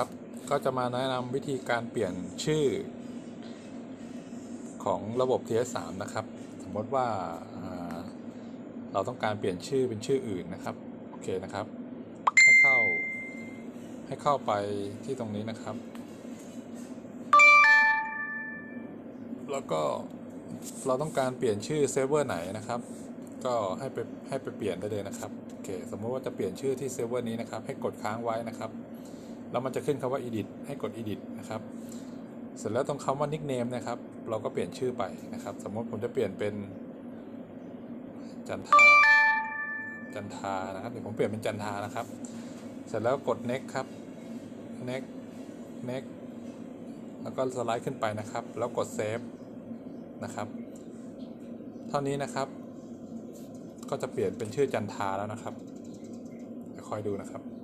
ครับ ก็จะมาแนะนำวิธีการเปลี่ยนชื่อ ของระบบ TS3 นะครับ สมมติว่าอ่าเราต้องการเปลี่ยนชื่อเป็นชื่ออื่นนะครับ โอเคนะครับ ให้เข้าให้เข้าไปที่ตรงนี้นะครับ แล้วก็เราต้องการเปลี่ยนชื่อเซิร์ฟเวอร์ไหนนะครับ ก็ให้ไปให้ไปเปลี่ยนได้เลยนะครับ โอเค สมมติว่าจะเปลี่ยนชื่อที่เซิร์ฟเวอร์นี้นะครับ ให้กดค้างไว้นะครับ แล้วมันจะขึ้นคำว่า edit ให้กด edit นะครับ เสร็จแล้วตรงคำว่า nickname นะครับ เราก็เปลี่ยนชื่อไปนะครับ สมมติผมจะเปลี่ยนเป็น จันทาจันทานะครับเดี๋ยวผมเปลี่ยนเป็นจันทานะครับ เสร็จแล้วกด next ครับ next next แล้วก็สไลด์ขึ้นไปนะครับ แล้วกด save นะครับ เท่านี้นะครับ ก็จะเปลี่ยนเป็นชื่อจันทาแล้วนะครับเดี๋ยวคอยดูนะครับ